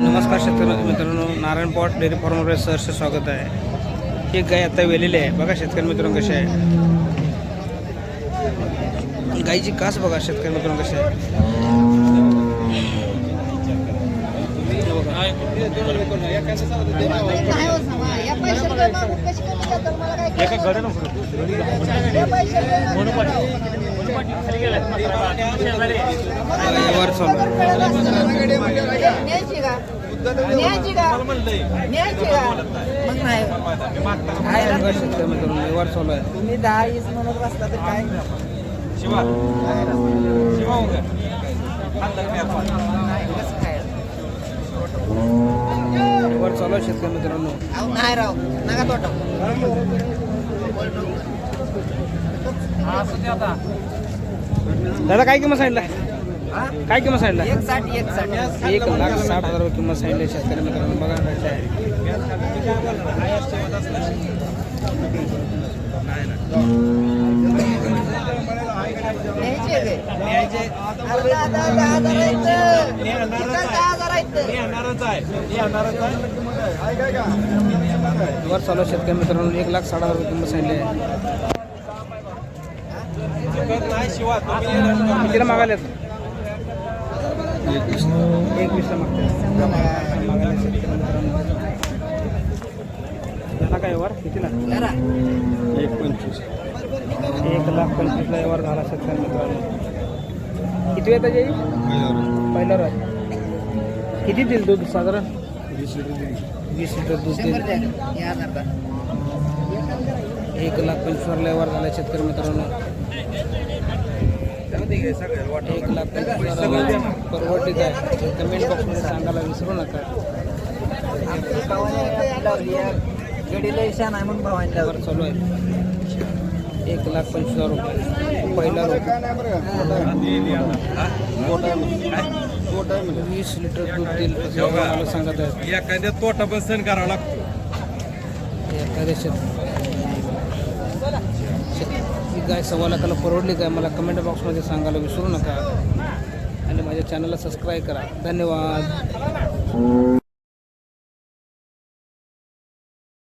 नमस्कार शेतकरी मित्रांनो नारायण पॉट डेअरी फार्मवर सहर्ष स्वागत आहे. एक गाय आता वेलेली आहे. बघा शेतकरी मित्रांनो कशी आहे. गायची कास बघा शेतकरी मित्रांनो कशी आहे. तुम्ही दहा वीस म्हणत बसला तर काय? नाही, कसं काय? व्यवहार चालू आहे शेतकरी मित्रांनो. नाही राव. नका तोटा दादा काय किंमत सांगितलं? काय किंमत सांगितलं? एक साठ एक साठ. एक लाख साठ हजार रुपये किंमत सांगितली शेतकरी मित्रांनो. बघा. व्यवहार चालू शेतकरी मित्रांनो. एक लाख साठ हजार रुपये किंमत सांगितली आहे. कितीला मागायला एक वीसला मागतात काय व्यवहार? कितीला जरा. एक पंचवीस. एक लाख पंचवीसला व्यवहार झाला शेतकरी मित्रांनो किती वेळ त्याची पहिल्यावर आहे किती देईल दूध साधारण? वीस लिटर दूध. हे हजार द्या. एक लाख पंचवीसला व्यवहार झाला शेतकरी मित्रांनो. एक लाख पंचवीस परवडली काय कमेंट बॉक्समध्ये सांगायला विसरू नका. आहे. गडीला आहे म्हणून चालू आहे. एक लाख पंचवीस हजार रुपये. पहिला रुपये वीस लिटर दूध देईल मला सांगत आहे. एखाद्या तोटा पण सहन करावा लागतो. एखाद्या शेत शेत- ही गाय सव्वा लाखाला परवडली काय मला कमेंट बॉक्समध्ये सांगायला विसरू नका. आणि माझ्या चॅनलला सबस्क्राईब करा. धन्यवाद.